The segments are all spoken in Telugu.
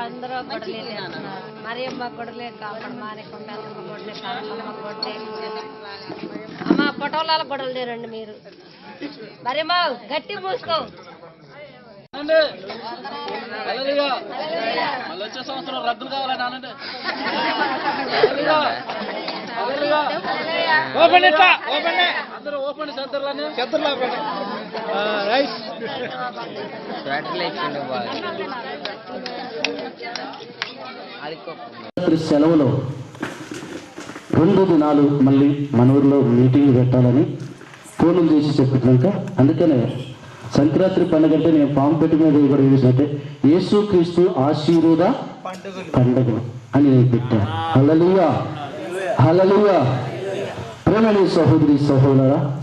అందరూ అందరూ గొడవలే లేస్తున్నారు మరియమ్మ గొడవలే కాపాడు మారేకుండా గొడవలే కాకమ్మ గొడవలే అమ్మ పొటోలాల గొడవలు లేరండి మీరు. మరియమ్మ గట్టి మూసుకో. వచ్చే సంవత్సరం రద్దులు కావాలని ఓపెన్ ఇట్లా ఓపెన్. అందరూ ఓపెన్ సెంటర్లని. సెంటర్లో ఓపెన్ రాత్రి సెలవులో రెండు దినాలు మళ్ళీ మన ఊరిలో మీటింగ్ పెట్టాలని ఫోన్లు చేసి చెప్తున్నాక అందుకనే సంక్రాంతి పండుగ అంటే నేను పాము పెట్టి మీద కూడా చేసినట్టే యేసు క్రీస్తు ఆశీర్వాద పండుగలు. అని నేను పెట్టాను హల్లెలూయా. హల్లెలూయా. ప్రేమని సహోదరి సహోదరా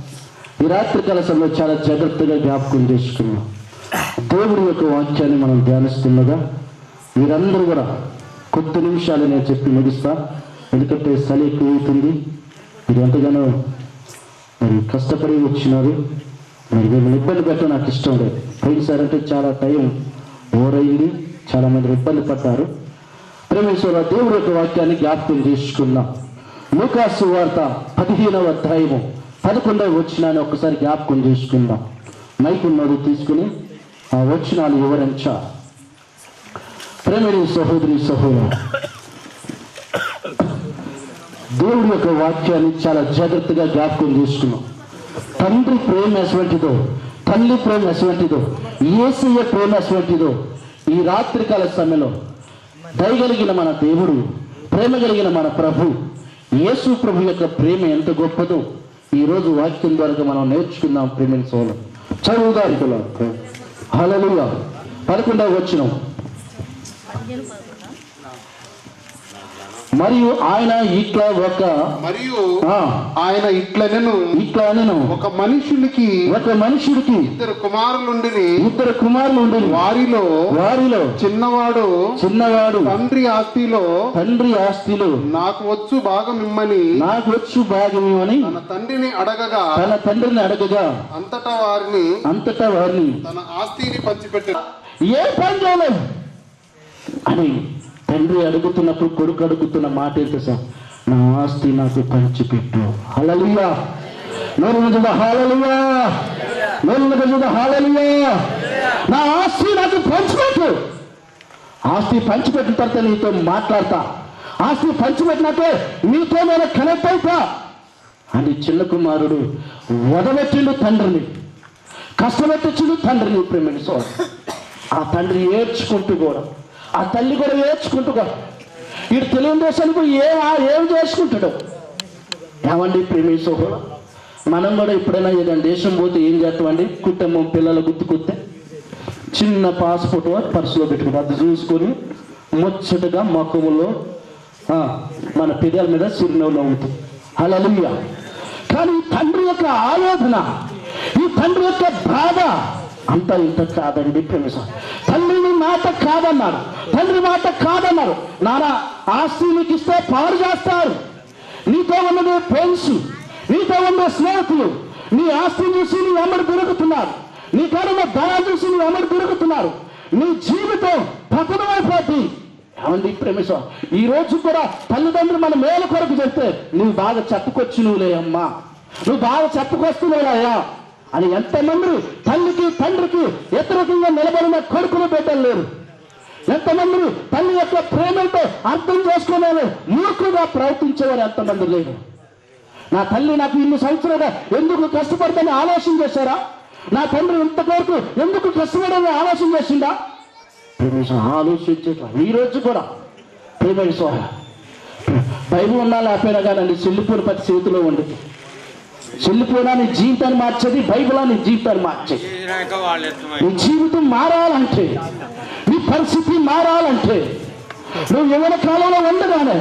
ఈ రాత్రి కాల సమయంలో చాలా జాగ్రత్తగా జ్ఞాపకం చేసుకున్నాం. దేవుడి యొక్క వాక్యాన్ని మనం ధ్యానిస్తుండగా మీరందరూ కూడా కొద్ది నిమిషాలు నేను చెప్పి ముగిస్తా. ఎందుకంటే చలి ఎక్కువవుతుంది మీరు ఎంతగానో మరి కష్టపడి వచ్చినారు. మరి మిమ్మల్ని ఇబ్బంది పెట్టడం నాకు ఇష్టం లేదు. పోయినసారి అంటే చాలా టైం ఓవర్ అయింది. చాలా మంది ఇబ్బంది పడ్డారు. ప్రేమేశ్వర దేవుడి యొక్క వాక్యాన్ని జ్ఞాపకం చేసుకున్నాం లూకాసు వార్త పదిహేనవ అధ్యాయము పదకొండవ వచ్చినాన్ని ఒక్కసారి జ్ఞాపకం చేసుకుందాం. మైక్ ఉన్నది తీసుకుని ఆ వచ్చినాలు వివరించ. ప్రేమని సహోదరి సహోదరు దేవుడి యొక్క వాక్యాన్ని చాలా జాగ్రత్తగా జ్ఞాపకం చేసుకున్నాం. తండ్రి ప్రేమ ఎటువంటిదో తల్లి ప్రేమ ఎటువంటిదో ఏసయ్య ప్రేమ ఎటువంటిదో ఈ రాత్రికాల సమయంలో దయగలిగిన మన దేవుడు ప్రేమ కలిగిన మన ప్రభు యేసు ప్రభు యొక్క ప్రేమ ఎంత గొప్పదో ఈ రోజు వాక్యం ద్వారా మనం నేర్చుకుందాం ప్రేమిని సోలం చదువుదారికలో హలలుగా పదకొండవ వచ్చినాం మరియు ఆయన ఇట్లా ఒక మరియు ఆయన ఇట్లనెను ఇట్లా నేను ఒక మనుషునికి ఒక మనుషుడికి ఇద్దరు కుమారులుండిని ఇద్దరు కుమారులు వారిలో వారిలో చిన్నవాడు చిన్నవాడు తండ్రి ఆస్తిలో తండ్రి ఆస్తిలో నాకు వచ్చు భాగం ఇమ్మని నాకు వచ్చు భాగమేమని తన తండ్రిని అడగగా తన తండ్రిని అడగగా అంతటా వారిని అంతటా వారిని తన ఆస్తిని పంచిపెట్టారు ఏ పని చేయలేదు అని తండ్రి అడుగుతున్నప్పుడు కొడుకు అడుగుతున్న మాట ఏంటో సార్? నా ఆస్తి నాకు పంచిపెట్టు. హలలుయా నోరు మీద హాలలుయా నోరు మీద హాలలుయా నా ఆస్తి నాకు పంచిపెట్టు. ఆస్తి పంచిపెట్టిన తర్వాత నీతో మాట్లాడతా. ఆస్తి పంచిపెట్టినట్టే నీతో నేను కనెక్ట్ అవుతా అని చిన్న కుమారుడు వదలెట్టిండు తండ్రిని. కష్టపెట్టించిండు తండ్రిని ప్రేమిని సో ఆ తండ్రి ఏడ్చుకుంటూ కూడా ఆ తల్లి కూడా ఏడ్చుకుంటూ ఇటు వీడు తెలుగుదేశానికి ఏం ఏం చేసుకుంటాడు? ఏమండి ప్రేమి సోహుడు? మనం కూడా ఎప్పుడైనా ఏదైనా దేశం పోతే ఏం చేస్తామండి? కుటుంబం పిల్లలు గుర్తుకొస్తే చిన్న పాస్పోర్ట్ పర్సులో పెట్టుకుంటాం అది చూసుకొని ముచ్చటగా మొక్కములో మన పెదాల మీద చిరునవ్వు నవ్వుతుంది అలా కానీ ఈ తండ్రి యొక్క ఆరాధన ఈ తండ్రి యొక్క బాధ అంత ఇంత కాదండి ప్రేమిస తండ్రి మాట కాదన్నారు. తండ్రి మాట కాదన్నారు. నానా ఆస్తి నీకు ఇస్తే పాడు చేస్తారు. నీతో ఉన్నది ఫ్రెండ్స్ నీతో ఉన్న స్నేహితులు నీ ఆస్తిని చూసి నీ అమ్మడి దొరుకుతున్నారు నీ కాడున్న ధనం చూసి నీ అమ్మడి దొరుకుతున్నారు నీ జీవితం పతనమైపోద్ది ఏమండి ప్రేమిస ఈ రోజు కూడా తల్లిదండ్రులు మన మేలు కొరకు చెప్తే నువ్వు బాగా చెప్పుకొచ్చినవులే అమ్మా. నువ్వు బాగా చెప్పుకొస్తున్నావులయ్యా అని ఎంతమంది తల్లికి తండ్రికి వ్యతిరేకంగా నిలబడిన కొడుకులు బిడ్డలు లేరు. ఎంతమంది తల్లి యొక్క ప్రేమతో అర్థం చేసుకునేవారు మూర్ఖుగా ప్రవర్తించేవారు ఎంతమంది లేరు. నా తల్లి నాకు ఇన్ని సంవత్సరాలు ఎందుకు కష్టపడతాని ఆలోచన చేశారా? నా తండ్రి ఇంతవరకు ఎందుకు కష్టపడని ఆలోచన చేసిందా? ప్రేమేశ్వర ఆలోచించట్లా ఈ రోజు కూడా ప్రేమేశ్వర బైబుల్ ఉన్నా లేకపోయినా కానీ చెల్లిపోయిన ప్రతి చేతిలో ఉండేది. చెల్లిపోయినా నీ జీవితాన్ని మార్చేది బైబుల్ నీ జీవితాన్ని మార్చేది. నీ జీవితం మారాలంటే నీ పరిస్థితి మారాలంటే నువ్వు యవన కాలంలో ఉండగానే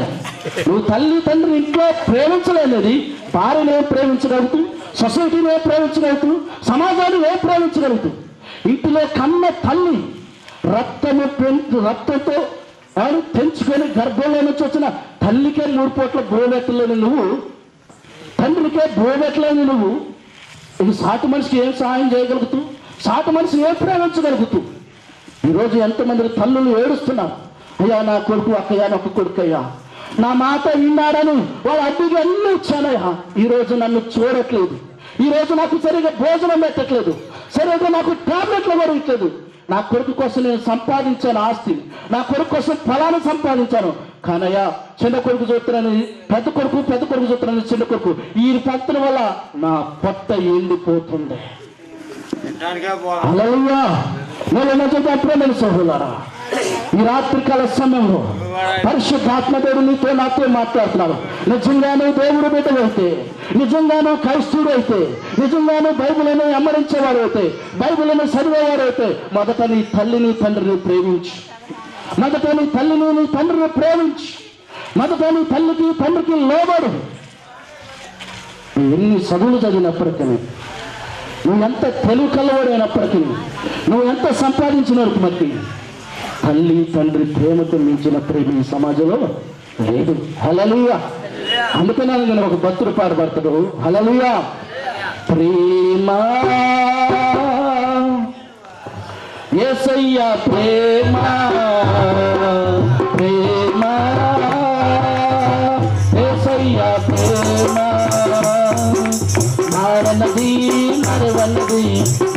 నువ్వు తల్లి తండ్రి ఇంట్లో ప్రేమించలేనిది భార్యను ఏం ప్రేమించగలుగుతూ సొసైటీని ఏం ప్రేమించగలుగుతూ సమాజాన్ని ఏం ప్రేమించగలుగుతూ ఇంటిలో కన్న తల్లి రక్తము పెంచు రక్తంతో పెంచుకొని గర్భంలో నుంచి వచ్చిన తల్లికే మూడు పూట్ల గోవెట్టలేని నువ్వు తండ్రికే భూమెట్లేని నువ్వు ఇది సాటి మనిషికి ఏం సహాయం చేయగలుగుతూ సాటి మనిషి ఏం ప్రేమించగలుగుతూ? ఈరోజు ఎంతమంది తల్లులు ఏడుస్తున్నారు అయ్యా నా కొడుకు అక్కయ్యా నా ఒక కొడుకు అయ్యా నా మాట విన్నాడని వాళ్ళ అడ్డుగా అన్నీ ఇచ్చానయ్యా ఈరోజు నన్ను చూడట్లేదు. ఈరోజు నాకు సరిగా భోజనం పెట్టట్లేదు. సరిగ్గా నాకు టాబ్లెట్లు కూడా ఇట్లేదు నా కొడుకు కోసం నేను సంపాదించాను ఆస్తి నా కొడుకు కోసం ఫలాన్ని సంపాదించాను. కానయ్యా చిన్న కొడుకు చూస్తున్నాను పెద్ద కొడుకు పెద్ద కొడుకు చూస్తున్నాను చిన్న కొడుకు. ఈ పంతుల వల్ల నా పొట్ట ఎండిపోతుంది. అలయ్యా నేను అప్పుడే నేను సహోదరా ఈ రాత్రి కాల సమయంలో పరిశుద్ధాత్మ దేవుడు నీతో నాతో మాట్లాడుతున్నాడు. నిజంగానే దేవుడు బిడ్డలైతే నిజంగానే క్రైస్తవుడు అయితే నిజంగానే బైబిల్ని అమ్మరించేవాడు అయితే బైబిల్ని చదివేవాడు అయితే మొదట నీ తల్లిని తండ్రిని ప్రేమించు. మొదట నీ తల్లిని నీ తండ్రిని ప్రేమించి మొదట నీ తల్లికి తండ్రికి లోబడు. నువ్వు ఎన్ని చదువులు చదివినప్పటికీ నువ్వు ఎంత తెలుగు కలవడైనప్పటికీ నువ్వు ఎంత సంపాదించినప్పటికీ మట్టి తల్లి తండ్రి ప్రేమతో మించిన ప్రేమ ఈ సమాజంలో లేదు. హలలుయా అందుకనే నేను ఒక భక్తుడు పాడబడతాడు హలలుయా ప్రేమ. ఏసయ్య ప్రేమ ప్రేమ ఏసయ్య ప్రేమ మారనది మరవన్నది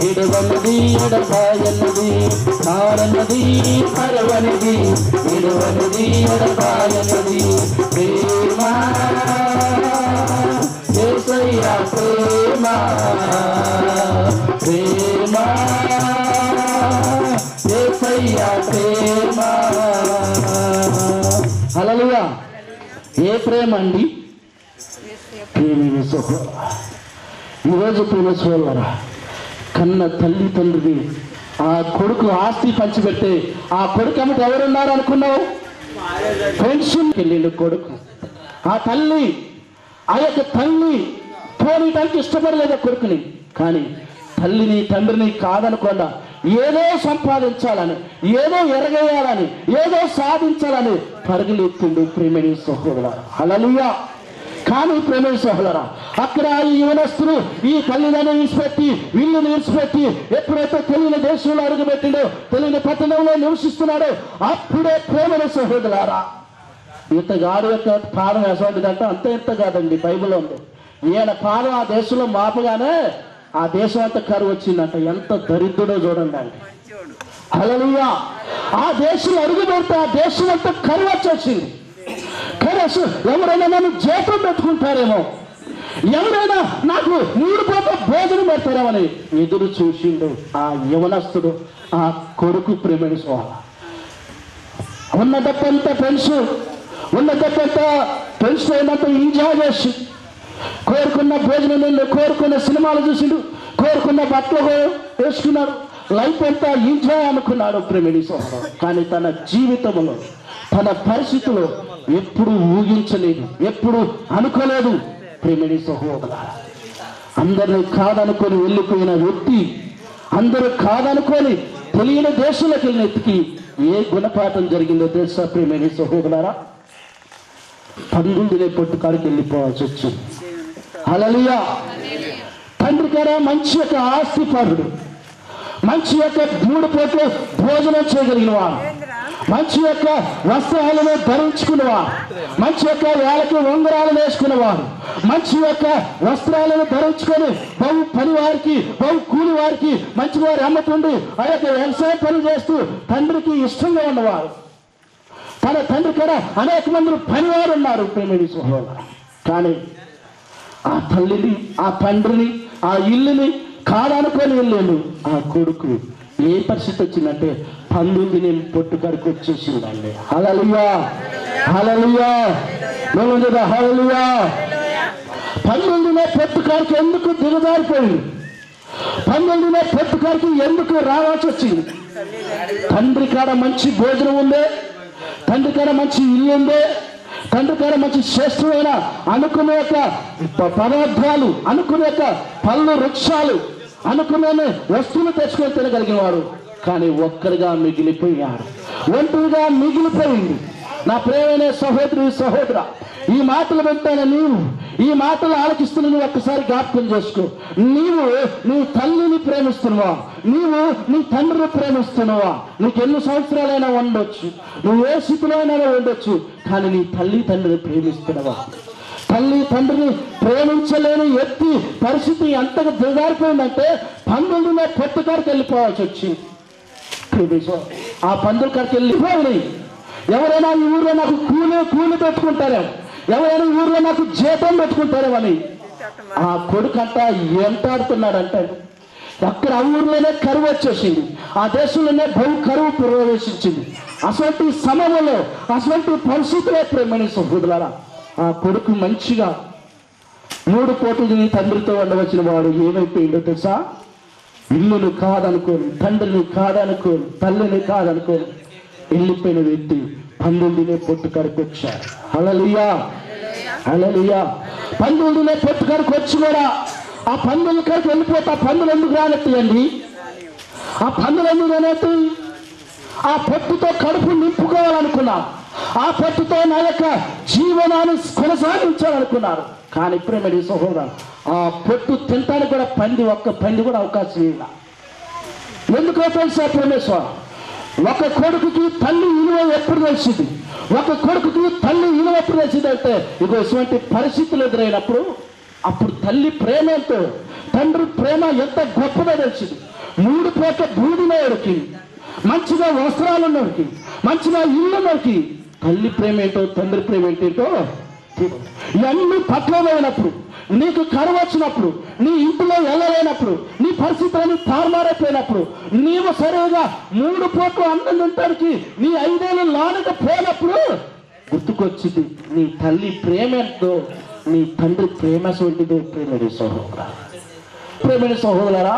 ఇడవన్నది ఎడబాయన్నది మారన్నది మరవనది ఇడవన్నది ఎడబాయన్నది ప్రేమ ఏసయ్య ప్రేమ ప్రేమ ఏసయ్య ప్రేమ. ఏ ప్రేమ అండి? ఈరోజు ప్రేమ కన్న తల్లి తండ్రిని ఆ కొడుకు ఆస్తి పంచిపెట్టే ఆ కొడుకు అమ్మటి ఎవరున్నారు అనుకున్నావు? పెన్షన్కి వెళ్ళిండు కొడుకు. ఆ తల్లి ఆ యొక్క తల్లి పోనీయడానికి ఇష్టపడలేదు కొడుకుని. కానీ తల్లిని తండ్రిని కాదనుకోండా ఏదో సంపాదించాలని ఏదో ఎరగేయాలని ఏదో సాధించాలని పరుగులెత్తిండు ప్రేమణి సహోదర హల్లెలూయా. కానీ ప్రేమణి సహోదర అక్కడ ఈ యువనస్తులు ఈ తల్లిదండ్రులు విడిచిపెట్టి వీళ్ళు విడిచిపెట్టి ఎప్పుడైతే తెలియని దేశంలో అడుగుపెట్టిండో తెలియని పట్టణంలో నివసిస్తున్నాడో అప్పుడే ప్రేమని సహోదరారా ఇతగాడు యొక్క పాదం ఎటువంటిదంటే అంత ఇంత కాదండి బైబిల్ ఉంది. ఈయన పాదం ఆ దేశంలో మాపగానే ఆ దేశం అంతా కరువు వచ్చిందంట. ఎంత దరిద్రుడో చూడండి అండి. హల్లెలూయా. ఆ దేశం అడుగు పెడితే ఆ దేశం అంతా కరువు వచ్చేసింది. కానీ ఎవరైనా నన్ను జీతం పెట్టుకుంటారేమో. ఎవరైనా నాకు మూడు పూట భోజనం పెడతారేమని ఎదురు చూసిండు ఆ యవనస్తుడు ఆ కొడుకు ప్రేమని సోహ ఉన్న డబ్బంతా పెన్షన్ ఉన్న డబ్బంతా అయినంత ఎంజాయ్ చేసి కోరుకున్న భోజనం నుండి కోరుకున్న సినిమాలు చూసిండు కోరుకున్న బట్టలు వేసుకున్నాడు. లైఫ్ అంతా ఎంజాయ్ అనుకున్నాడు ప్రేమిడి కానీ తన జీవితంలో తన పరిస్థితిలో ఎప్పుడు ఊహించలేదు ఎప్పుడు అనుకోలేదు ప్రేమిడి సహోదర అందరిని కాదనుకొని వెళ్ళిపోయిన వ్యక్తి అందరూ కాదనుకొని తెలియని దేశంలోకి వెళ్ళిన ఏ గుణపాఠం జరిగిందో తెలుసా ప్రేమిడి సహోదరారా పండుగనే పొట్టుకాడికి వెళ్ళిపోవాల్సి వచ్చింది. అలలియా తండ్రి గారా మంచి యొక్క ఆస్తిపరుడు. మంచి యొక్క మూడు పూటలు భోజనం చేయగలిగిన వాడు మంచి యొక్క వస్త్రాలను ధరించుకున్నవాడు. మంచి యొక్క వేళకి ఉంగరాలు వేసుకున్నవాడు. మంచి యొక్క వస్త్రాలను ధరించుకొని బహు పని వారికి బహు కూలి వారికి మంచి వారి అమ్మతుండి ఆ యొక్క వ్యవసాయ పని చేస్తూ తండ్రికి ఇష్టంగా ఉన్నవారు తన తండ్రి కూడా అనేక మంది పనివారు ఉన్నారు ప్రేమిడి కానీ ఆ తల్లిని ఆ తండ్రిని ఆ ఇల్లుని కాదనుకొని వెళ్ళాను. ఆ కొడుకు ఏ పరిస్థితి వచ్చిందంటే పండుగ నేను కడుకు వచ్చేసిందండి హలలుయా హలలుయా హలలుయా హలలుయా పొట్టు పొట్టుకాడికి ఎందుకు దిగజారిపోయింది? పండుగనే పొట్టుకాడికి ఎందుకు రావాల్సి వచ్చింది? తండ్రి కాడ మంచి భోజనం ఉందే తండ్రి కాడ మంచి ఇల్లు ఉందే తండ్రి కాడ మంచి శ్రేష్ఠమైన అనుకునే యొక్క పదార్థాలు అనుకునే యొక్క పళ్ళు వృక్షాలు అనుకునే వస్తువులు తెచ్చుకొని తినగలిగిన వాడు కానీ ఒక్కరిగా మిగిలిపోయాడు. ఒంటరిగా మిగిలిపోయింది. నా ప్రేమైన సహోదరి సహోదర ఈ మాటలు వింటాను నీవు ఈ మాటలు ఆలకిస్తున్న నువ్వు ఒక్కసారి జ్ఞాపకం చేసుకో. నీవు నీ తల్లిని ప్రేమిస్తున్నావా? నీవు నీ తండ్రిని ప్రేమిస్తున్నావా? నీకు ఎన్ని సంవత్సరాలైనా ఉండొచ్చు. నువ్వు ఏ స్థితిలో అయినా ఉండొచ్చు కానీ నీ తల్లి తండ్రిని ప్రేమిస్తున్నావా? తల్లి తండ్రిని ప్రేమించలేని ఎత్తి పరిస్థితి ఎంతగా దిగారిపోయిందంటే పంతొమ్మిదిలో పొట్టుకాడికి వెళ్ళిపోవాల్సి వచ్చింది ఆ పందుల కాడికి వెళ్ళిపోయి ఎవరైనా ఈ ఊర్లో నాకు కూలి కూలి పెట్టుకుంటారేమో. ఎవరైనా ఊర్లో నాకు జీతం పెట్టుకుంటారేమో అని ఆ కొడుకంట ఎంటాడుతున్నాడంటే అక్కడ ఆ ఊర్లోనే కరువు వచ్చేసింది. ఆ దేశంలోనే బహు కరువు ప్రవేశించింది. అటువంటి సమయంలో అటువంటి పరిస్థితులే ప్రేమని సహోదరులారా ఆ కొడుకు మంచిగా మూడు కోట్లు తిని తండ్రితో ఉండవచ్చిన వాడు ఏమైపోయిందో తెలుసా? ఇల్లును కాదనుకోను తండ్రిని కాదనుకోను తల్లిని కాదనుకోను వెళ్ళిపోయిన వ్యక్తి పంతొమ్మిదినే పొట్టు కడుకు వచ్చారు అలలియా అలలియా పంతొమ్మిదినే పొట్టు కడుకు వచ్చి కూడా ఆ పందుల కడుకు వెళ్ళిపోతే ఆ పందులు ఎందుకు రానెత్తియండి? ఆ పందులు ఎందుకు రానెత్తి? ఆ పొట్టుతో కడుపు నింపుకోవాలనుకున్నా. ఆ పొట్టుతో నా యొక్క జీవనాన్ని కొనసాగించాలనుకున్నారు. కానీ ప్రేమడి సహోదరు ఆ పొట్టు తింటానికి కూడా పంది ఒక్క పంది కూడా అవకాశం ఇలా ఎందుకో తెలుసా పరమేశ్వరం? ఒక కొడుకుకి తల్లి విలువ ఎప్పుడు తెలిసింది? ఒక కొడుకుకి తల్లి విలువ ఎప్పుడు తెలిసింది అంటే ఇగో ఇటువంటి పరిస్థితులు ఎదురైనప్పుడు అప్పుడు తల్లి ప్రేమ ఎంతో. తండ్రి ప్రేమ ఎంత గొప్పదో తెలిసింది. మూడు పూట బూడిలో ఎడికింది మంచిగా వస్త్రాలు నరికి మంచిగా ఇల్లు నరికి. తల్లి ప్రేమ ఏంటో తండ్రి ప్రేమ ఏంటో ఇవన్నీ పట్లమైనప్పుడు నీకు కరువు వచ్చినప్పుడు నీ ఇంటిలో వెళ్ళలేనప్పుడు నీ పరిస్థితులన్నీ తారుమారైపోయినప్పుడు నీవు సరిగా మూడు పూట్లు అన్నం తింటానికి నీ ఐదేళ్ళు లోనక పోయినప్పుడు గుర్తుకొచ్చింది నీ తల్లి ప్రేమ ఎంతో నీ తండ్రి ప్రేమ సొంటిదో ప్రేమడి సహోదరా. ప్రేమడి సహోదరా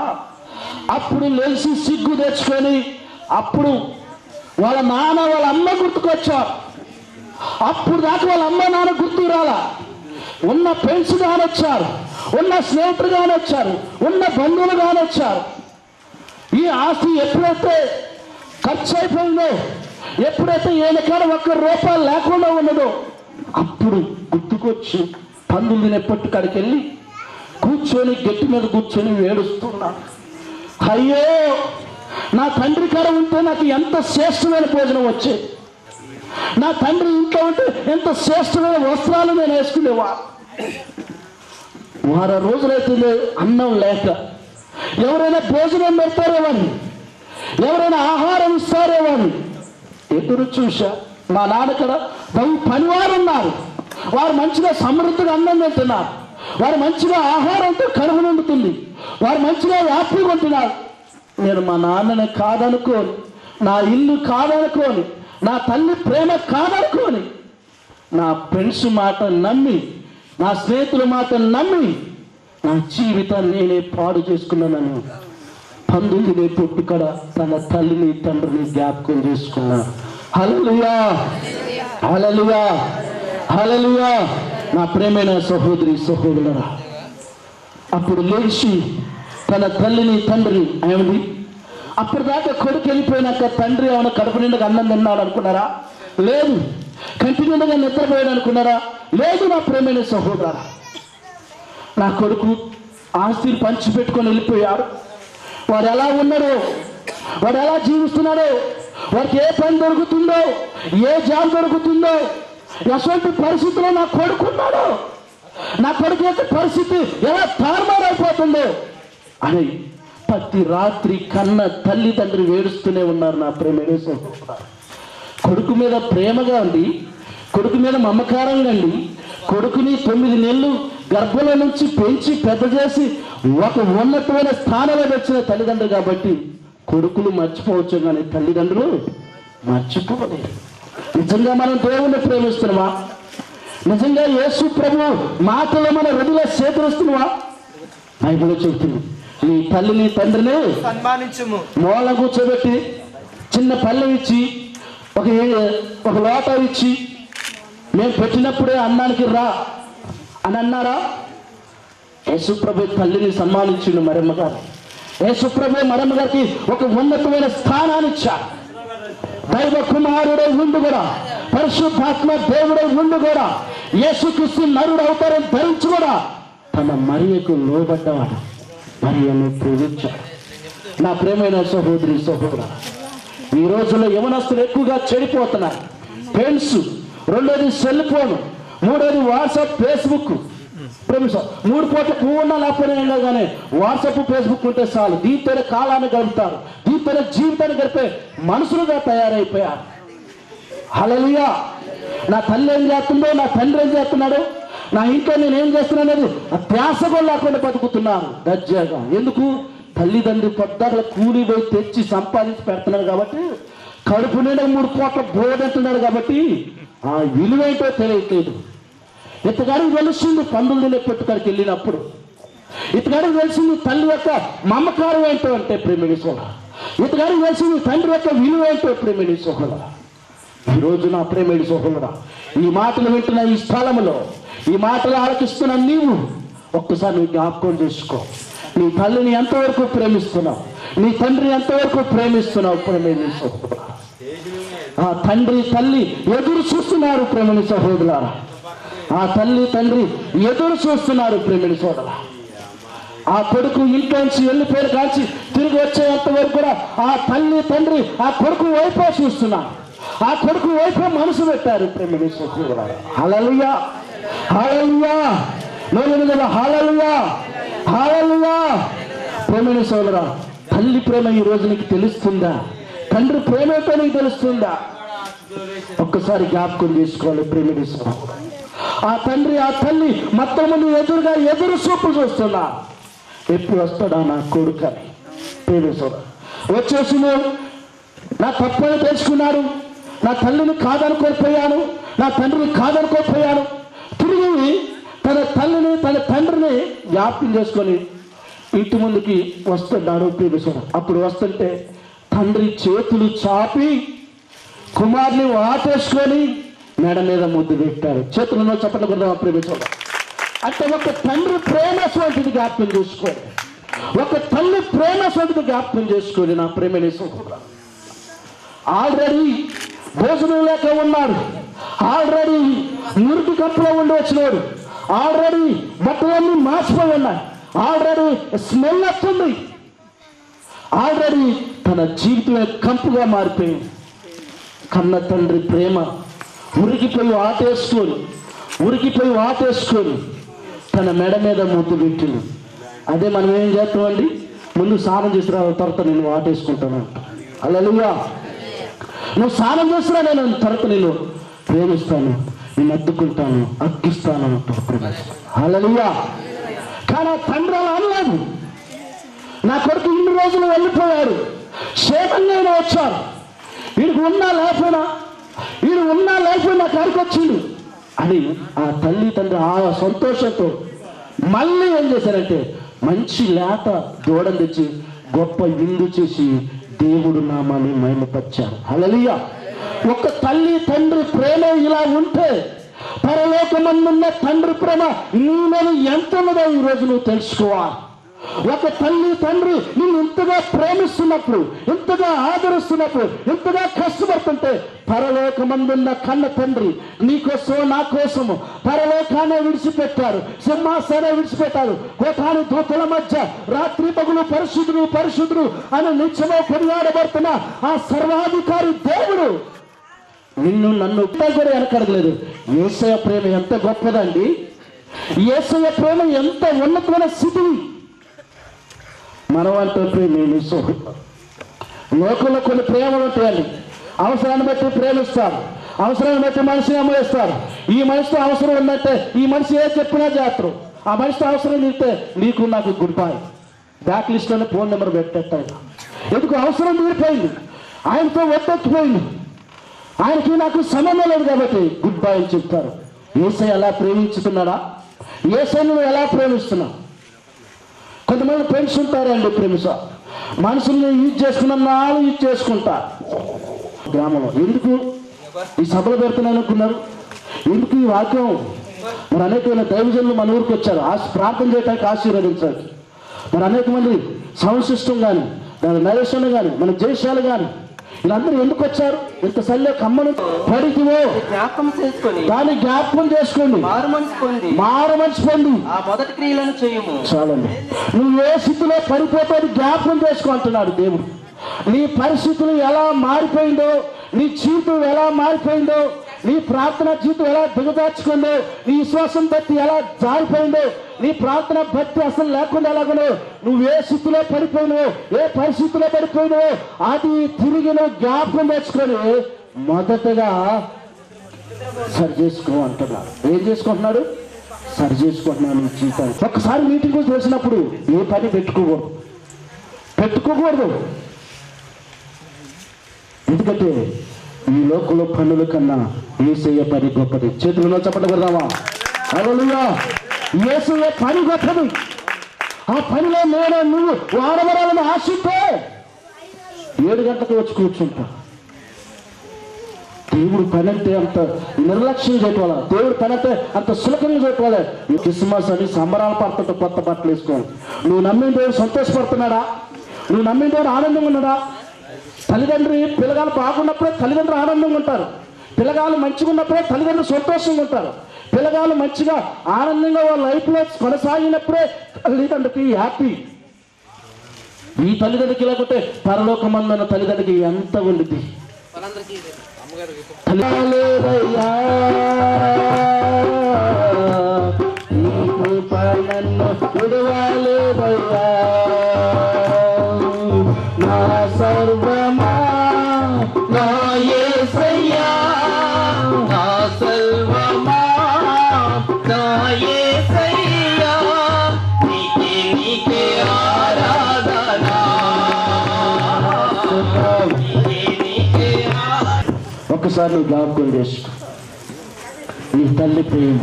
అప్పుడు లేచి సిగ్గు తెచ్చుకొని అప్పుడు వాళ్ళ నాన్న వాళ్ళ అమ్మ గుర్తుకొచ్చారు. అప్పుడు దాకా వాళ్ళ అమ్మ నాన్న గుర్తు రాలా. ఉన్న ఫ్రెండ్స్ కానొచ్చారు ఉన్న స్నేహితులు కానొచ్చారు ఉన్న బంధువులు కానొచ్చారు ఈ ఆస్తి ఎప్పుడైతే ఖర్చు అయిపోయిందో ఎప్పుడైతే ఏనకాడ ఒక్క రూపాయలు లేకుండా ఉన్నదో అప్పుడు గుర్తుకొచ్చి పందులు తినేపట్టు కాడికి వెళ్ళి కూర్చొని గట్టి మీద కూర్చొని ఏడుస్తున్నా. అయ్యో నా తండ్రి కర ఉంటే నాకు ఎంత శ్రేష్టమైన భోజనం వచ్చేది నా తండ్రి ఇంట్లో ఉంటే ఎంత శ్రేష్టమైన వస్త్రాలు నేను వేసుకునేవాడు వారం రోజులైతే అన్నం లేక. ఎవరైనా భోజనం పెడతారేవాడిని ఎవరైనా ఆహారం ఇస్తారేవాడిని ఎదురు చూశా మా నాన్నకడ కదా బహు పనివారు ఉన్నారు వారు మంచిగా సమృద్ధిగా అన్నం తింటున్నారు. వారు మంచిగా ఆహారంతో కడుపు నిండుతుంది. వారు మంచిగా వ్యాప్తి కొంటున్నారు. నేను మా నాన్నని కాదనుకోని. నా ఇల్లు కాదనుకోని. నా తల్లి ప్రేమ కాదనుకోని. నా ఫ్రెండ్స్ మాట నమ్మి నా స్నేహితులు మాత్రం నమ్మి నా జీవితాన్ని నేనే పాడు చేసుకున్నానని పొట్టు పుట్టుకడ తన తల్లిని తండ్రిని జ్ఞాపకం చేసుకున్నా. హలలుయా హలలుగా హలలుగా నా ప్రేమైన సహోదరి సహోదరులరా అప్పుడు లేచి తన తల్లిని తండ్రి ఏమిటి? అప్పటిదాకా కొడుకు వెళ్ళిపోయినాక తండ్రి ఆమె కడుపు నిండుగా అన్నం తిన్నాడు అనుకున్నారా? లేదు. కంటి నిండుగా నిద్రపోయాడు అనుకున్నారా లేదు నా ప్రేమైన సహోదర. నా కొడుకు ఆస్తిని పంచిపెట్టుకొని వెళ్ళిపోయారు. వారు ఎలా ఉన్నారో వాడు ఎలా జీవిస్తున్నాడో వారికి ఏ పని దొరుకుతుందో ఏ జాబ్ దొరుకుతుందో ఎటువంటి పరిస్థితిలో నా కొడుకున్నాడో నా కొడుకు యొక్క పరిస్థితి ఎలా తారుమారైపోతుందో అని ప్రతి రాత్రి కన్న తల్లిదండ్రులు ఏడుస్తూనే ఉన్నారు నా ప్రేమ కొడుకు మీద ప్రేమగా ఉండి కొడుకు మీద మమకారంగా అండి కొడుకుని తొమ్మిది నెలలు గర్భంలో నుంచి పెంచి పెద్ద చేసి ఒక ఉన్నతమైన స్థానంలో వచ్చిన తల్లిదండ్రులు కాబట్టి కొడుకులు మర్చిపోవచ్చు కానీ తల్లిదండ్రులు మర్చిపోలేదు నిజంగా మనం దేవుణ్ణి ప్రేమిస్తున్నామా? నిజంగా యేసు ప్రభు మాటలు మన హృదయ సేకరిస్తున్నావా? బైబిల్ చెబుతుంది నీ తల్లిని తండ్రిని సన్మానించుము. మూల కూర్చోబెట్టి చిన్న పల్లె ఇచ్చి ఒక ఏ- ఒక లోట ఇచ్చి మేము పెట్టినప్పుడే అన్నానికి రా అని అన్నారా? యేసుప్రభు తల్లిని సన్మానించిండు మరమ్మ గారు. యేసుప్రభు మరమ్మ గారికి ఒక ఉన్నతమైన స్థానాన్ని ఇచ్చారు. దైవ కుమారుడే ఉండు కూడా పరిశుద్ధాత్మ దేవుడే ఉండు కూడా యేసుక్రీస్తు నరుడు అవతారం ధరించుకుని తన మరియకు లోబడ్డవాడు. మరియను పూజించాడు నా ప్రేమైన సహోదరి సహోదర ఈ రోజుల్లో యవనస్తులు ఎక్కువగా చెడిపోతున్నారు. పెన్స్ రెండోది సెల్ ఫోన్ మూడోది వాట్సాప్ ఫేస్బుక్ మూడు పూట పూర్ణ లేకపోయినా కానీ వాట్సాప్ ఫేస్బుక్ ఉంటే చాలు. దీంతోనే కాలాన్ని గడుపుతారు. దీంతోనే జీవితాన్ని గడిపే మనుషులుగా తయారైపోయారు. హలలియా నా తల్లి ఏం చేస్తుందో నా తండ్రి ఏం చేస్తున్నాడు నా ఇంట్లో నేను ఏం చేస్తున్నా అనేది ఆ ధ్యాస లేకుండా బతుకుతున్నాను దర్జాగా. ఎందుకు? తల్లిదండ్రి పొద్దాకల కూలి పోయి తెచ్చి సంపాదించి పెడుతున్నారు కాబట్టి కడుపు నిండా మూడు కోట్ల బోధంటున్నారు కాబట్టి ఆ విలువేంటో తెలియట్లేదు. ఇతగాడికి తెలుస్తుంది పందులు తినే పెట్టుకాడికి వెళ్ళినప్పుడు. ఇతగాడికి తెలిసింది తల్లి యొక్క మమకారం ఏంటో అంటే ప్రేమిణి సోహ ఇతగాడికి తెలిసింది తండ్రి యొక్క విలువ ఏంటో ప్రేమిణి సోహల ఈ రోజు నా ప్రేమిడి సోహలుడా ఈ మాటలు వింటున్న ఈ స్థలములో ఈ మాటలు ఆలకిస్తున్న నీవు ఒక్కసారి నువ్వు జ్ఞాపకం చేసుకో. నీ తల్లిని ఎంతవరకు ప్రేమిస్తున్నావు? నీ తండ్రిని ఎంతవరకు ప్రేమిస్తున్నావు? ప్రేమిడి ఆ తండ్రి తల్లి ఎదురు చూస్తున్నారు ప్రేమని సహోదరులారా. ఆ తల్లి తండ్రి ఎదురు చూస్తున్నారు ప్రేమిని సోదర ఆ కొడుకు ఇంట్లోంచి పేరు కాల్చి తిరిగి వచ్చేంత వరకు కూడా ఆ తల్లి తండ్రి ఆ కొడుకు వైపే చూస్తున్నారు ఆ కొడుకు వైపే మనసు పెట్టారు ప్రేమిని సహోదరులారా హలలుయా హలలుయా నేను కదా హలలుయా ప్రేమైన సోదరా తల్లి ప్రేమ ఈ రోజు నీకు తెలుస్తుందా? తండ్రి ప్రేమ ఏంటో నీకు తెలుస్తుందా? ఒక్కసారి జ్ఞాపకం చేసుకోవాలి ప్రేమిడి ఆ తండ్రి ఆ తల్లి మొత్తం ముందు ఎదురుగా ఎదురు చూపు చూస్తున్నా. ఎప్పుడు వస్తాడా నా కొడుకు? అని ప్రేమిస్తాడు వచ్చేసి నా తప్పని తెలుసుకున్నాడు. నా తల్లిని కాదనుకోపోయాను నా తండ్రిని కాదనుకోపోయాను తిరిగి తన తల్లిని తన తండ్రిని వ్యాప్తి చేసుకొని ఇంటి ముందుకి వస్తున్నాడు ప్రేమిస్తాడు అప్పుడు వస్తుంటే తండ్రి చేతులు చాపి కుమార్ని వాటేసుకొని మెడ మీద ముద్దు పెట్టారు చేతులలో చెప్పండి కదా ప్రేమించడం అంటే ఒక తండ్రి ప్రేమ స్వంతిని జ్ఞాపకం చేసుకోండి. ఒక తల్లి ప్రేమ స్వంతిని జ్ఞాపకం చేసుకోండి నా ప్రేమ ఆల్రెడీ భోజనం లేక ఉన్నాడు. ఆల్రెడీ మురికి కప్పులో ఉండి వచ్చినాడు. ఆల్రెడీ బట్టలన్నీ మార్చిపోయి ఉన్నాయి. ఆల్రెడీ స్మెల్ వస్తుంది. ఆల్రెడీ తన జీవితమే కంపుగా మారిపోయింది. కన్న తండ్రి ప్రేమ ఉరికిపోయి ఆటేసుకొని ఉరికిపోయి ఆటేసుకొని తన మెడ మీద ముద్దు పెట్టింది. అదే మనం ఏం చేస్తామండి ముందు స్నానం చేసిన తర్వాత నేను ఆటేసుకుంటాను అలా నువ్వు స్నానం చేసినా నేను తర్వాత నేను ప్రేమిస్తాను. నేను అద్దుకుంటాను అగ్గిస్తాను అలలుయా కానీ తండ్రి అలా అనలేదు. నా కొడుకు ఇన్ని రోజులు వెళ్ళిపోయాడు. క్షేమంగా వచ్చారు వీడికి ఉన్నా లేకపోయినా వీడు ఉన్నా లేకపోయినా కాడికి వచ్చిండు. అని ఆ తల్లి తండ్రి ఆ సంతోషంతో మళ్ళీ ఏం చేశారంటే మంచి లేత దూడం తెచ్చి గొప్ప విందు చేసి దేవుడు నామాన్ని మహిమపరిచారు. అలలియా ఒక తల్లి తండ్రి ప్రేమ ఇలా ఉంటే పరలోకమందున్న తండ్రి ప్రేమ నీ మీద ఎంత ఉన్నదో ఈరోజు నువ్వు తెలుసుకోవాలి. ఒక తల్లి తండ్రి నిన్ను ఇంతగా ప్రేమిస్తున్నప్పుడు ఇంతగా ఆదరిస్తున్నప్పుడు ఇంతగా కష్టపడుతుంటే పరలోకమందున్న కన్న తండ్రి నీకోసం నా కోసము పరలోకాన్ని విడిచిపెట్టారు సింహాసనే విడిచిపెట్టారు కోటాను దూతల మధ్య రాత్రి పగులు పరిశుద్ధుడు పరిశుద్ధుడు అని నిత్యమో కొనియాడబడుతున్న ఆ సర్వాధికారి దేవుడు. నిన్ను నన్ను కూడా వెనకడగలేదు. ఏసయ ప్రేమ ఎంత గొప్పదండి. ఏసయ ప్రేమ ఎంత ఉన్నతమైన స్థితి మనం అంటే ప్రేమ లోకంలో కొన్ని ప్రేమలు ఉంటాయండి. అవసరాన్ని బట్టి ప్రేమిస్తారు. అవసరాన్ని బట్టి మనిషిని అమ్మేస్తారు. ఈ మనిషితో అవసరం ఉందంటే ఈ మనిషి ఏ చెప్పినా జాతరు. ఆ మనిషితో అవసరం తీస్తే నీకు నాకు గుడ్ బాయ్ బ్యాక్ లిస్ట్లోనే ఫోన్ నెంబర్ పెట్టేస్తాను ఎందుకు? అవసరం తీరిపోయింది. ఆయనతో ఒట్టెత్తిపోయింది. ఆయనకి నాకు సంబంధం లేదు కాబట్టి గుడ్ బాయ్ అని చెప్తారు. ఏసై ఎలా ప్రేమించుతున్నాడా? ఏసై నువ్వు ఎలా ప్రేమిస్తున్నావు? కొంతమంది ఫ్రెండ్స్ ఉంటారండి ప్రేమిస మనుషుల్ని యూజ్ చేసుకున్న నాలు యూజ్ చేసుకుంటా. గ్రామంలో ఎందుకు ఈ సభలు పెడుతున్నాను అనుకున్నారు? ఎందుకు ఈ వాక్యం? మరి అనేకమైన దైవజనులు మన ఊరికి వచ్చారు. ఆశ ప్రార్థన చేయడానికి ఆశీర్వదించారు. మరి అనేక మంది సౌండ్ సిస్టమ్ కానీ దాని నరేషన్ కానీ మన జయశాలు కానీ వీళ్ళందరూ ఎందుకు వచ్చారు? ఇంత సల్లే కమ్మను పడికివో జ్ఞాపకం చేసుకొని దాన్ని జ్ఞాపకం చేసుకోండి. మారు మనసు పొంది. మారు మనిషి పొంది. ఆ మొదటి క్రియలను చేయుము. చాలండి. నువ్వు ఏ స్థితిలో పడిపోతావు జ్ఞాపకం చేసుకో అంటున్నాడు దేవుడు. నీ పరిస్థితులు ఎలా మారిపోయిందో నీ జీవితం ఎలా మారిపోయిందో నీ ప్రార్థన జీవితం ఎలా దిగదార్చుకుందో నీ విశ్వాసం బట్టి ఎలా జారిపోయిందో నీ ప్రార్థన భక్తి అసలు లేకుండా ఎలాగను నువ్వు ఏ స్థితిలో పడిపోయినావో ఏ పరిస్థితిలో పడిపోయినో అది తిరిగి నువ్వు జ్ఞాపకం తెచ్చుకొని మొదటగా సరి చేసుకో అంటున్నాడు ఏం చేసుకుంటున్నాడు సరి చేసుకుంటున్నాను నీ జీవితాన్ని ఒక్కసారి మీటింగ్ తెలిసినప్పుడు ఏ పని పెట్టుకోకూడదు. పెట్టుకోకూడదు. ఎందుకంటే ఈ లోకంలో పనుల కన్నా ఏసయ్య పని గొప్పది. చేతులలో చెప్పండి పెడదామా ఏసయ్య పని గొప్పది. ఆ పనిలో నేను నువ్వు వాడవరాలని ఆశిస్తే ఏడు గంటలకు వచ్చి కూర్చుంటా. దేవుడు పని అంటే అంత నిర్లక్ష్యం చేయటం దేవుడు పని అంటే అంత సులకంగా చేయటం నువ్వు క్రిస్మస్ అని సంబరాలు పడుతుంటే కొత్త బట్టలు వేసుకోవాలి. నువ్వు నమ్మిన దేవుడు సంతోషపడుతున్నాడా? నువ్వు నమ్మిన దేవుడు ఆనందంగా ఉన్నాడా? తల్లిదండ్రి పిల్లగాలు బాగున్నప్పుడే తల్లిదండ్రులు ఆనందంగా ఉంటారు. పిల్లగాలు మంచిగా ఉన్నప్పుడే తల్లిదండ్రులు సంతోషంగా ఉంటారు. పిల్లగాలు మంచిగా ఆనందంగా వాళ్ళ లైఫ్లో కొనసాగినప్పుడే తల్లిదండ్రులకి హ్యాపీ ఈ తల్లిదండ్రికి లేకపోతే పరలోకమందన తల్లిదండ్రికి ఎంత ఉండిద్ది? లేదయ్యా, ఒక్కసారి నువ్వు జ్ఞాపకం చేసుకో నీ తల్లి ప్రేమ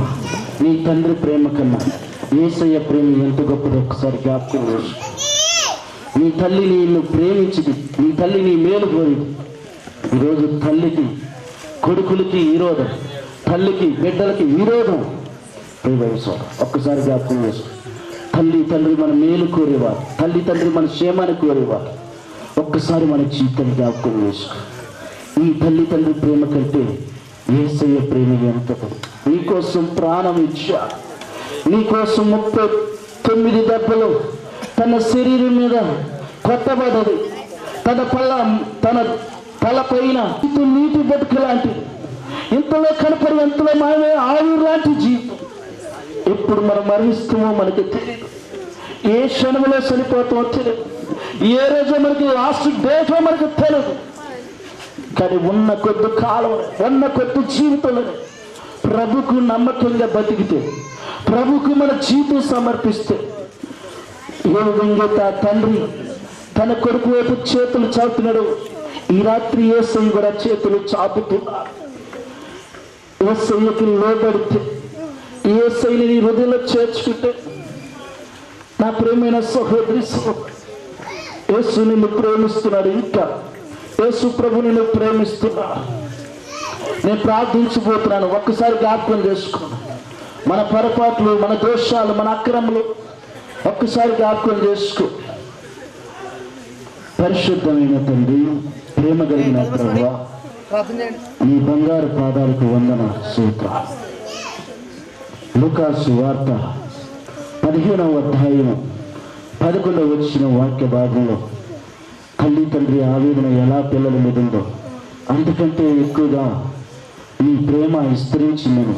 నీ తండ్రి ప్రేమ కన్నా ఏసయ్య ప్రేమ ఎంత గొప్పది ఒక్కసారి జ్ఞాపకం చేసుకో నీ తల్లి నిన్ను ప్రేమించింది నీ తల్లి నీ మేలు కోరింది ఈరోజు తల్లికి కొడుకులకి విరోధం తల్లికి బిడ్డలకి విరోధం ప్రియమైన ఒక్కసారి జ్ఞాపకం చేసుకో. తల్లి తండ్రి మన మేలు కోరేవారు తల్లి తండ్రి మన క్షేమాన్ని కోరేవారు. ఒక్కసారి మన జీవితం జ్ఞాపకం చేసుకో. ఈ తల్లి తండ్రి ప్రేమ కంటే ఏసయ్య ప్రేమ ఎంత నీకోసం ప్రాణం ఇచ్చా. నీకోసం ముప్పై తొమ్మిది దెబ్బలు తన శరీరం మీద కొట్టబడ్డది. తన పళ్ళ తన తలపైన ఇది నీటి బతుకు లాంటిది. ఇంతలో కనపడి ఎంతలో మాయమే ఆవిరి లాంటి జీవితం. ఎప్పుడు మనం మరణిస్తామో మనకి తెలియదు ఏ క్షణంలో చనిపోతామో తెలియదు ఏ రోజు మనకి లాస్ట్ డేటో మనకు తెలియదు కానీ ఉన్న కొద్ది కాలం ఉన్న కొద్ది జీవితంలో ప్రభుకు నమ్మకంగా బతికితే ప్రభుకు మన జీవితం సమర్పిస్తే ఏ విధంగా తండ్రి తన కొడుకు వైపు చేతులు చాపుతున్నాడు ఈ రాత్రి ఏసై కూడా చేతులు చాపుతున్నాడు ఏసయ్యకి లోబడితే ఏసైని నీ హృదయంలో చేర్చుకుంటే నా ప్రేమైన సహోదరి యేసు నిన్ను ప్రేమిస్తున్నాడు ఇంకా. యేసు ప్రభు నిన్ను ప్రేమిస్తున్నా. నేను ప్రార్థించిపోతున్నాను ఒక్కసారి జ్ఞాపకం చేసుకో. మన పొరపాట్లు మన దోషాలు మన అక్రమలు ఒక్కసారి జ్ఞాపకం చేసుకో. పరిశుద్ధమైన తండ్రి ప్రేమ కలిగిన ప్రభు నీ బంగారు పాదాలకు వందన సూత్ర. లూకాసు వార్త పదిహేనవ అధ్యాయం పదకొండవ వచ్చిన వాక్య భాగంలో తల్లి తండ్రి ఆవేదన ఎలా పిల్లల మీద ఉందో అంతకంటే ఎక్కువగా నీ ప్రేమ విస్తరించిందని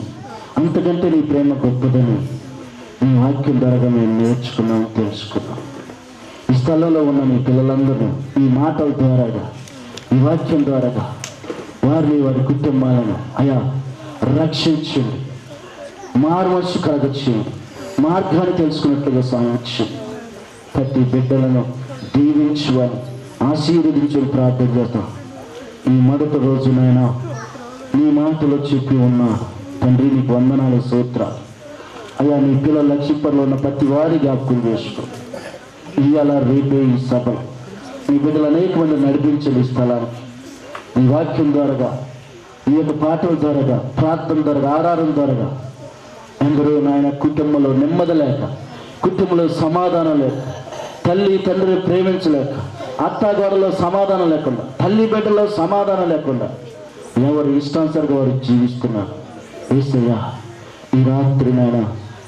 అంతకంటే నీ ప్రేమ గొప్పదని నీ వాక్యం ద్వారా మేము నేర్చుకున్నాం తెలుసుకున్నాం. ఈ స్థలంలో ఉన్న నీ పిల్లలందరూ ఈ మాటల ద్వారాగా ఈ వాక్యం ద్వారా వారిని వారి కుటుంబాలను అయా రక్షించండి. మార్మర్సు కలగచ్చేయండి. మార్గాన్ని తెలుసుకున్నట్లుగా సాయం ప్రతి బిడ్డలను దీవించువని ఆశీర్వదించని ప్రార్థన చేస్తాం. ఈ మొదటి రోజునైనా నీ మాటలో చెప్పి ఉన్న తండ్రి నీకు వందనాలు సూత్రాలు అయ్యా నీ పిల్లల లక్ష్యపరలో ఉన్న ప్రతి వారి జ్ఞాపకం చేసుకో. ఇవాళ రేపే ఈ సభ నీ బిడ్డలు అనేక మంది నడిపించండి ఈ స్థలాన్ని నీ వాక్యం ద్వారాగా ఈ యొక్క పాటల ద్వారాగా ప్రార్థన ద్వారా ఆరాధన ద్వారాగా ఎందరో నాయన కుటుంబంలో నెమ్మది లేక కుటుంబంలో సమాధానం లేక తల్లి తండ్రిని ప్రేమించలేక అత్తగారులో సమాధానం లేకుండా తల్లి బిడ్డలో సమాధానం లేకుండా ఎవరు ఇష్టానుసారంగా వారు జీవిస్తున్నారు? ఏసయ్యా ఈ రాత్రి నాయన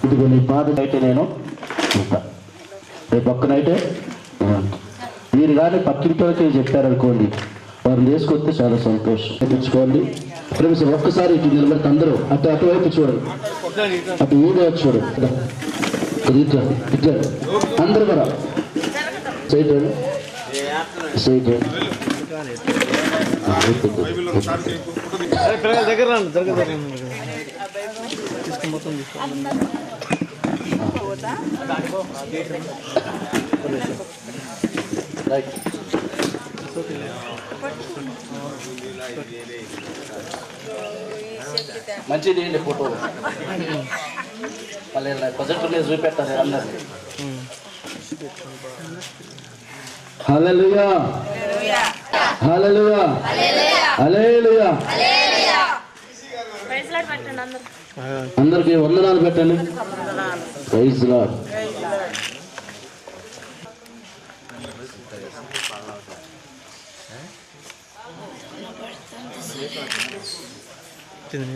ఇదిగో నీ బాధ అయితే నేను రేపు ఒక్కనైతే మీరు కానీ పక్కింటి వాళ్ళకి చెప్పారనుకోండి వారిని తీసుకొస్తే చాలా సంతోషం. తెచ్చుకోండి. ప్రేమిసి ఒక్కసారి ఇటు నిలబడితే అందరూ అటు అటువైపు చూడండి. అటు ఏదో చూడండి. ఇది. ఇటు అందరూ కూడా. చేయటండి చేయటండి దగ్గర రండి దగ్గర దగ్గర తీసుకుని మొత్తం రైట్. మంచిది ఏంటి ఫోటో. మళ్ళీ ప్రజెంట్ నేను చూపెట్టాను అందరికి హల్లెలూయా. హల్లెలూయా. హల్లెలూయా. అందరికి వందనాలు పెట్టండి. ప్రైజ్ లార్డ్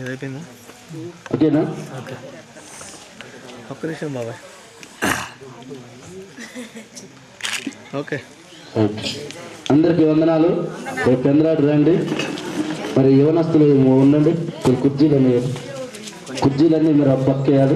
అయిపోయిందా ఓకేనా ఒక్క నిమిషం బాబాయ్ ఓకే అందరికి వందనాలు. రేపు చంద్రాడు రండి. మరి యువనస్తులు ఉండండి. కుర్చీలన్నీ కుర్చీలన్నీ మీరు పక్కేయాలి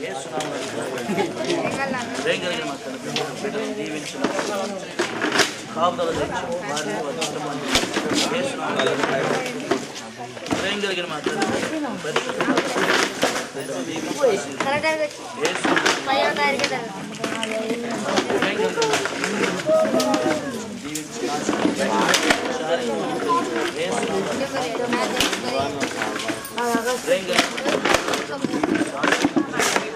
సచిన్ కొట్టుకున్నాయి వచ్చావా అసలు మీటింగ్కి అడుగుతున్నా కూర్చున్నావే యేసు నామములో లయపరచు